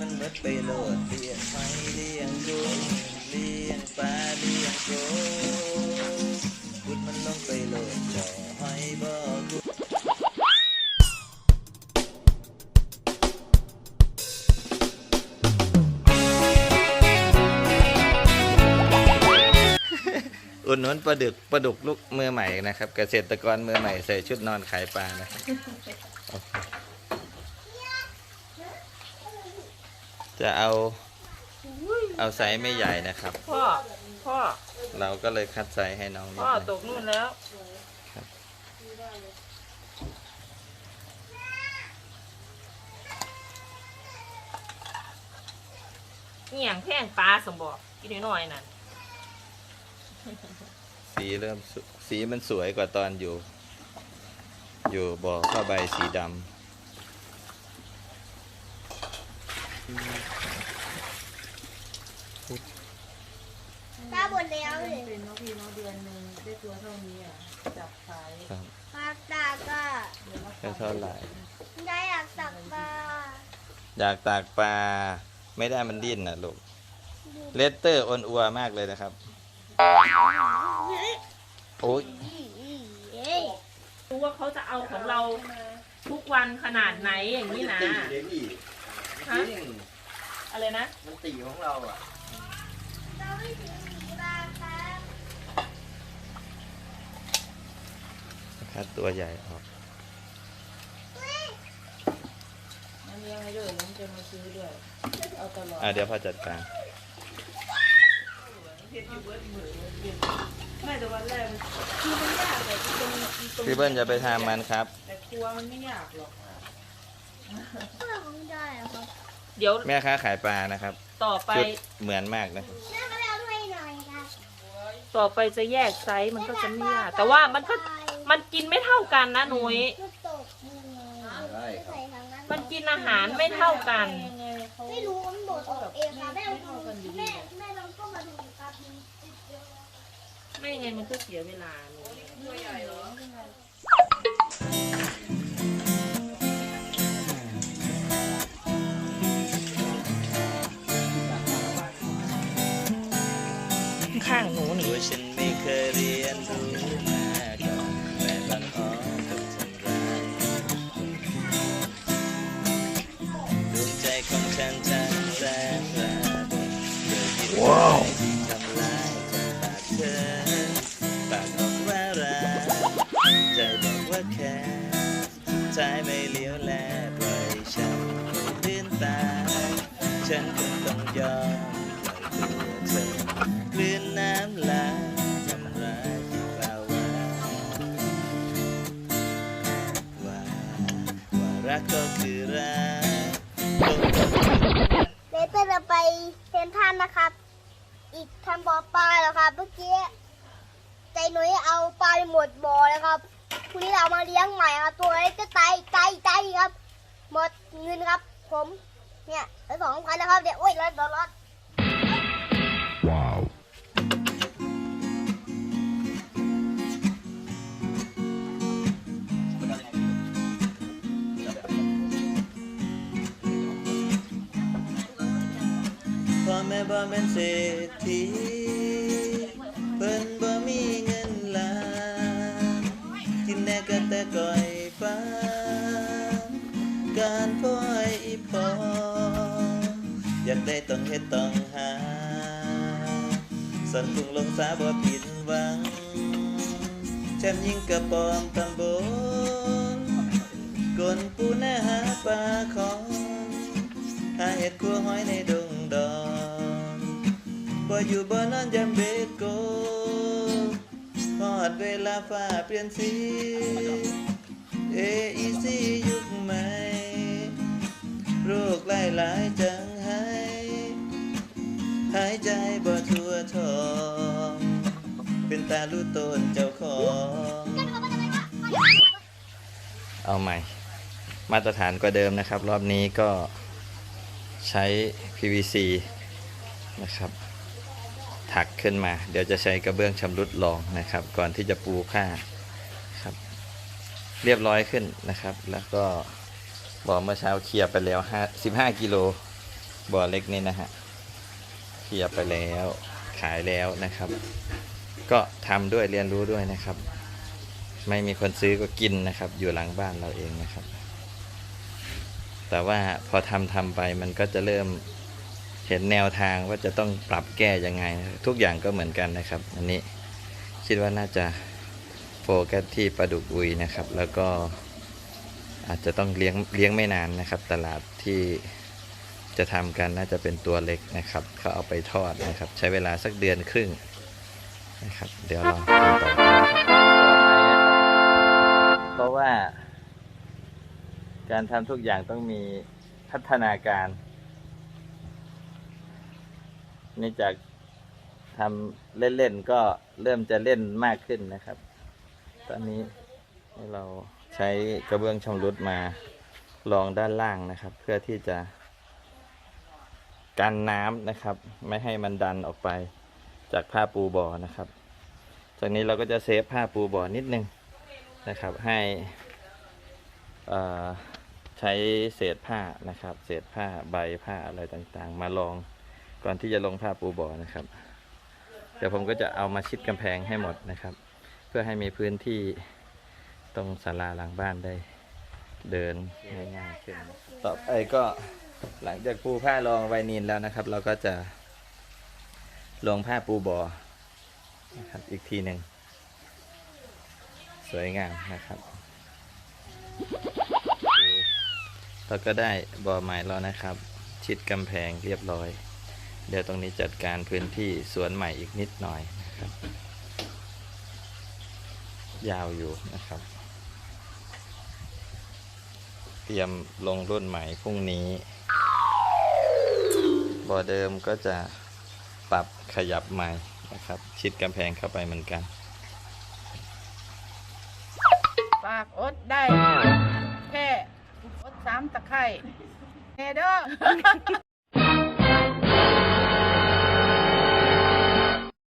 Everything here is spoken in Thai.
มันเบิดไปโลดเลี้ยงไม้เลี้ยงกุ้งเลี้ยงปลาเลี้ยงโกบุญมันลงไปโลดจ่อหอยบ่กุอุดหนุนปลาดึกปลาดุกลูกมือใหม่นะครับ เกษตรกรมือใหม่ใส่ชุดนอนขายปลานะครับโอเค จะเอาเอาไซส์ไม่ใหญ่นะครับ พ่อ พ่อ เราก็เลยคัดไซส์ให้น้องนิดพ่อหนึงตกนู่นแล้ว นี่อย่างแพงปลาสมบอกกินน้อยๆนั่น สีเริ่มสุสีมันสวยกว่าตอนอยู่ อยู่บ่อผ้าใบสีด ตาบนแล้วเลยเป็นน้องพี่น้องเดือนหนึ่งได้ตัวเท่านี้อะจับขายำครับปลาตากอะเดือนละก็เท่าไหร่ ได้อยากตักปลาอยากตากปลาไม่ได้มันดิ้นนะลูก เลสเตอร์ออนอัวมากเลยนะครับ โอ้ยเอ้ยรู้ว่าเขาจะเอาของเราทุกวันขนาดไหนอย่างนี้นะฮะอะไรนะ มันตีของเราอะเราไม่ถึงหนีปลาครับคัดตัวใหญ่ออกมันเลี้ยงให้ด้วยน้องจะมาซื้อด้วย เอาตลอดอะเดี๋ยวพ่อจัดการไม่แต่วันแรกมันคือมันยากแต่ตรงตรงพี่เบิ้ลจะไปทำมันครับ แต่ครัวมันไม่ยากหรอก เพื่อของได้เหรอครับเดี๋ยวแม่ค้าขายปลานะครับต่อไปชุดเหมือนมากนะแม่ก็ไปเอาด้วยหน่อยครับต่อไปจะแยกไซส์มันก็จะไม่ยากแต่ว่ามันก็มันกินไม่เท่ากันนะหนุยก็ตกมือไม่ใส่ทางนั้นมันกินอาหารไม่เท่ากัน ไม่รู้มันโดดออกเองครับแม่ลองดูแม่แม่ลองก็มาดูครับไม่ไงมันก็เสียเวลาหนูข้ ตาย ฉันคงต้องยอมปล่อยตัวเธอคลื่นน้ำลายทำร้ายที่กล่าว่าว่าว่ารักก็คือรักลงก็คือเลเตอร์จะไปเซนทรันนะครับ อีกทำบ่อปลาแล้วครับ เมื่อกี้ใจหนุ่ยเอาปลาไปหมดบ่อแล้วครับคุณนี้เรามาเลี้ยงใหม่ครับตัวเล็กก็ตายตายตายครับ หมดเงินครับ ผม เนี่ยแล้วสองพันนะครับเดี๋ยวโอ้ยแล้วเดี๋ยวรถพ่อแม่บ่เป็นเศรษฐีเพิ่นบ่มีเงินล้านกินแน่ก็แต่ก้อยฟ้า การพ่อย อีพออยากได้ต้องเฮ็ดต้องหา สันพุงลงสาบ่ผิดหวังแชมป์ยิงกระปอมตำบลกลปูหน้าหาปลาของหาเห็ดขัวหอยในดงดอนบ่อยู่บ่นอนยามเบ็ดโกฮอดเวลาฟ้าเปลี่ยนสีเออีซียุคใหม่ โรคหลายหลายจังหายหายใจบ่ทั่วทอง เป็นตาลูตนเจ้าของ เอาใหม่ มาตรฐานกว่าเดิมนะครับ รอบนี้ก็ใช้ PVC นะครับ ถักขึ้นมา เดี๋ยวจะใช้กระเบื้องชำรุดรองนะครับ ก่อนที่จะปูผ้าครับ เรียบร้อยขึ้นนะครับ แล้วก็ บอเมื่อเช้าเคลียร์ไปแล้ว15กิโลบ่อเล็กนี่นะฮะเคลียร์ไปแล้วขายแล้วนะครับ ก็ทำด้วยเรียนรู้ด้วยนะครับ ไม่มีคนซื้อก็กินนะครับ อยู่หลังบ้านเราเองนะครับ แต่ว่าพอทำทำไปมันก็จะเริ่มเห็นแนวทางว่าจะต้องปรับแก้ยังไง ทุกอย่างก็เหมือนกันนะครับ อันนี้คิดว่าน่าจะโฟกัสที่ปลาดุกอุยนะครับ แล้วก็ อาจจะต้องเลี้ยงเลี้ยงไม่นานนะครับ ตลาดที่จะทำกันน่าจะเป็นตัวเล็กนะครับเขาเอาไปทอดนะครับ ใช้เวลาสักเดือนครึ่งนะครับ เดี๋ยวลองกันต่อเพราะว่า การทำทุกอย่างต้องมีพัฒนาการนี่จากทำเล่นๆก็เริ่มจะเล่นมากขึ้นนะครับ ตอนนี้ให้เรา ใช้กระเบื้องชำรุดมาลองด้านล่างนะครับ เพื่อที่จะกันน้ำนะครับ ไม่ให้มันดันออกไปจากผ้าปูบ่อนะครับ จากนี้เราก็จะเซฟผ้าปูบ่อนิดนึงนะครับ ให้ใช้เศษผ้านะครับ เศษผ้าใบผ้าอะไรต่างๆ มาลองก่อนที่จะลงผ้าปูบ่อนะครับ เดี๋ยวผมก็จะเอามาชิดกำแพงให้หมดนะครับ เพื่อให้มีพื้นที่ ตรงศาลาหลังบ้านได้ เดินง่ายๆขึ้นต่อไปก็หลังจากปูผ้ารองไวนินแล้วนะครับ เราก็จะลงผ้าปูบอนะครับอีกทีหนึ่งสวยงามนะครับ เราก็ได้บอใหม่แล้วนะครับ ชิดกำแพงเรียบร้อย เดี๋ยวตรงนี้จัดการพื้นที่สวนใหม่อีกนิดหน่อยนะครับ ยาวอยู่นะครับ เตรียมลงรุ่นใหม่พรุ่งนี้บ่อเดิมก็จะปรับขยับใหม่นะครับ ชิดกำแพงเข้าไปเหมือนกันปากอดได้ แค่อดสามตะไคร่เน่เด้อ